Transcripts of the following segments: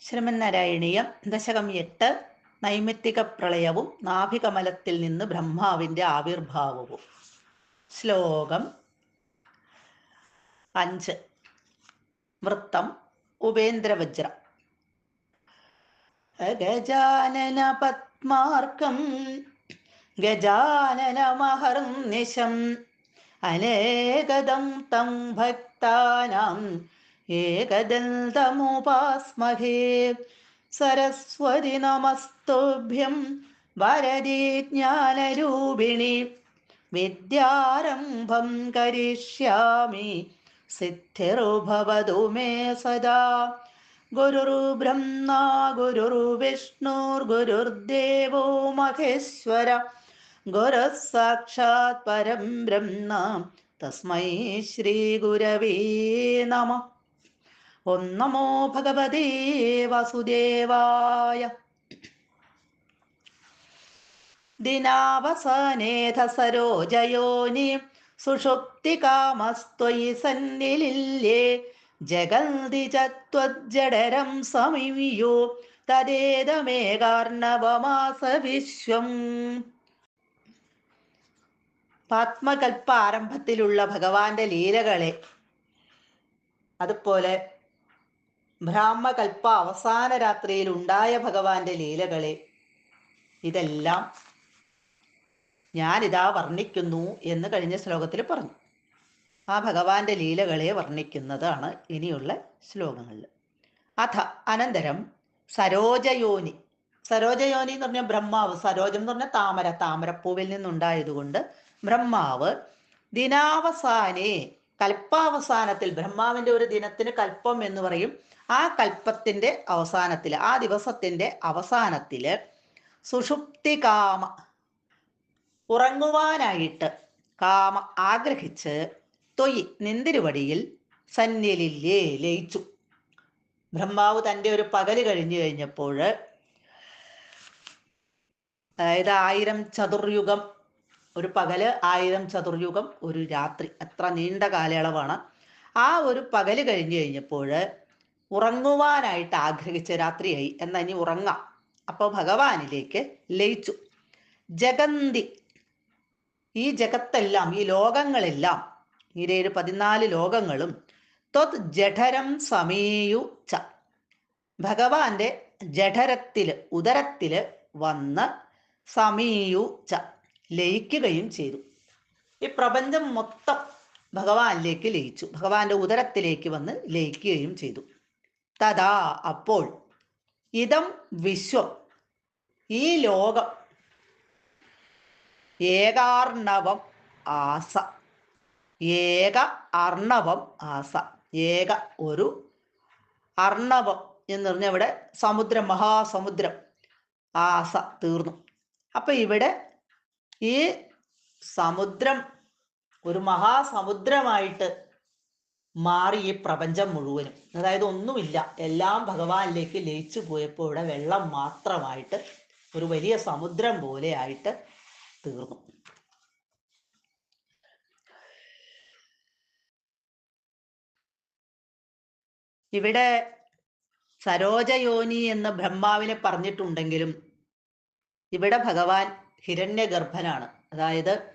ശ്രീമന്നാരായണീയം ദശകം എട്ട് നൈമിത്തിക പ്രളയവും നാഭികമലത്തിൽ നിന്ന് ബ്രഹ്മാവിന്റെ ആവിർഭാവവും. ശ്ലോകം അഞ്ച്. വൃത്തം ഉപേന്ദ്രവജ്രം. ഗജാനന പത്മാർക്കം ഗജാനനമഹർനിശം അനേകദം തം ഭക്താനാം ഏകദന്തമുപാസ്മഹേ. സരസ്വതി നമസ്തുഭ്യം വരതി ജ്ഞാനരൂപിണി. വിദ്യാരംഭം കരിഷ്യാമി. സിദ്ധിർഭവതു മേ സദാ. ഗുരുർബ്രഹ്മ ഗുരുർവിഷ്ണുർഗുരുർദേവോ മഹേശ്വര. ഗുരുഃ സാക്ഷാത് പരം ബ്രഹ്മ. തസ്മൈ ശ്രീ ഗുരവേ നമ. ഓം നമോ ഭഗവതേ വാസുദേവായ ദിനാവസാനേധ സരോജയോനി സുഷുപ്തികാമസ്ത്വയി സന്നിലില്ലേ ജഗന്തി ചത്വജ്ജടരം സമീയോ തദേതമേകാർണവമാസ വിശ്വം പാത്മകൽപ്പ ആരംഭത്തിലുള്ള ഭഗവാന്റെ ലീലകളെ അതുപോലെ ബ്രാഹ്മകൽപ്പ അവസാന രാത്രിയിൽ ഉണ്ടായ ഭഗവാന്റെ ലീലകളെ ഇതെല്ലാം ഞാനിതാ വർണിക്കുന്നു എന്ന് കഴിഞ്ഞ ശ്ലോകത്തിൽ പറഞ്ഞു. ആ ഭഗവാന്റെ ലീലകളെ വർണിക്കുന്നതാണ് ഇനിയുള്ള ശ്ലോകങ്ങളിൽ. അഥ അനന്തരം സരോജയോനി. സരോജയോനി എന്ന് പറഞ്ഞാൽ ബ്രഹ്മാവ് സരോജം എന്ന് പറഞ്ഞാൽ താമര താമരപ്പൂവിൽ നിന്നുണ്ടായതുകൊണ്ട് ബ്രഹ്മാവ് ദിനാവസാനേ കൽപ്പാവസാനത്തിൽ ബ്രഹ്മാവിന്റെ ഒരു ദിനത്തിന് കൽപ്പം എന്ന് പറയും. ആ കൽപ്പത്തിന്റെ അവസാനത്തിൽ ആ ദിവസത്തിന്റെ അവസാനത്തിൽ സുഷുപ്തി കാമ ഉറങ്ങുവാനായിട്ട് കാമ ആഗ്രഹിച്ച് തൊയ് നിന്തിരുവടിയിൽ സന്നിലില്ലേ ലയിച്ചു. ബ്രഹ്മാവ് തന്റെ ഒരു പകൽ കഴിഞ്ഞു കഴിഞ്ഞപ്പോൾ അതായത് ആയിരം ചതുർയുഗം ഒരു പകൽ ആയിരം ചതുർയുഗം ഒരു രാത്രി. അത്ര നീണ്ട കാലയളവാണ്. ആ ഒരു പകൽ കഴിഞ്ഞു കഴിഞ്ഞപ്പോൾ ഉറങ്ങുവാനായിട്ട് ആഗ്രഹിച്ച രാത്രിയായി. എന്നാ ഇനി ഉറങ്ങാം. അപ്പോൾ ഭഗവാനിലേക്ക് ലയിച്ചു. ജഗന്തി ഈ ജഗത്തെല്ലാം ഈ ലോകങ്ങളെല്ലാം ഇരേഴ് പതിനാല് ലോകങ്ങളും ത്വത് ജഠരം സമീയു ച ഭഗവാന്റെ ജഠരത്തിൽ ഉദരത്തിൽ വന്ന് സമീയു ച ലയിക്കുകയും ചെയ്തു. ഈ പ്രപഞ്ചം മൊത്തം ഭഗവാനിലേക്ക് ലയിച്ചു. ഭഗവാന്റെ ഉദരത്തിലേക്ക് വന്ന് ലയിക്കുകയും ചെയ്തു. തഥാ അപ്പോൾ ഇതം വിശ്വം. ഈ ലോകം ഏകാർണവം ആസ. ഏക അർണവം ആസ. ഏക ഒരു അർണവം എന്ന് പറഞ്ഞ ഇവിടെ സമുദ്രം മഹാസമുദ്രം ആസ തീർന്നു. അപ്പൊ ഇവിടെ ഈ സമുദ്രം ഒരു മഹാസമുദ്രമായിട്ട് മാറി ഈ പ്രപഞ്ചം മുഴുവനും. അതായത് ഒന്നുമില്ല എല്ലാം ഭഗവാനിലേക്ക് ലയിച്ചു പോയപ്പോൾ ഇവിടെ വെള്ളം മാത്രമായിട്ട് ഒരു വലിയ സമുദ്രം പോലെ ആയിട്ട് തീർന്നു. ഇവിടെ സരോജയോനി എന്ന് ബ്രഹ്മാവിനെ പറഞ്ഞിട്ടുണ്ടെങ്കിലും ഇവിടെ ഭഗവാൻ ഹിരണ്യഗർഭനാണ്. അതായത്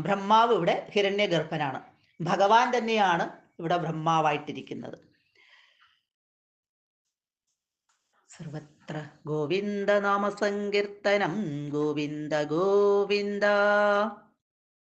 ബ്രഹ്മാവ് ഇവിടെ ഹിരണ്യഗർഭനാണ്. ഭഗവാൻ തന്നെയാണ് ഇവിടെ ബ്രഹ്മാവായിട്ടിരിക്കുന്നത്. സർവത്ര ഗോവിന്ദ നാമസങ്കീർത്തനം. ഗോവിന്ദ ഗോവിന്ദ.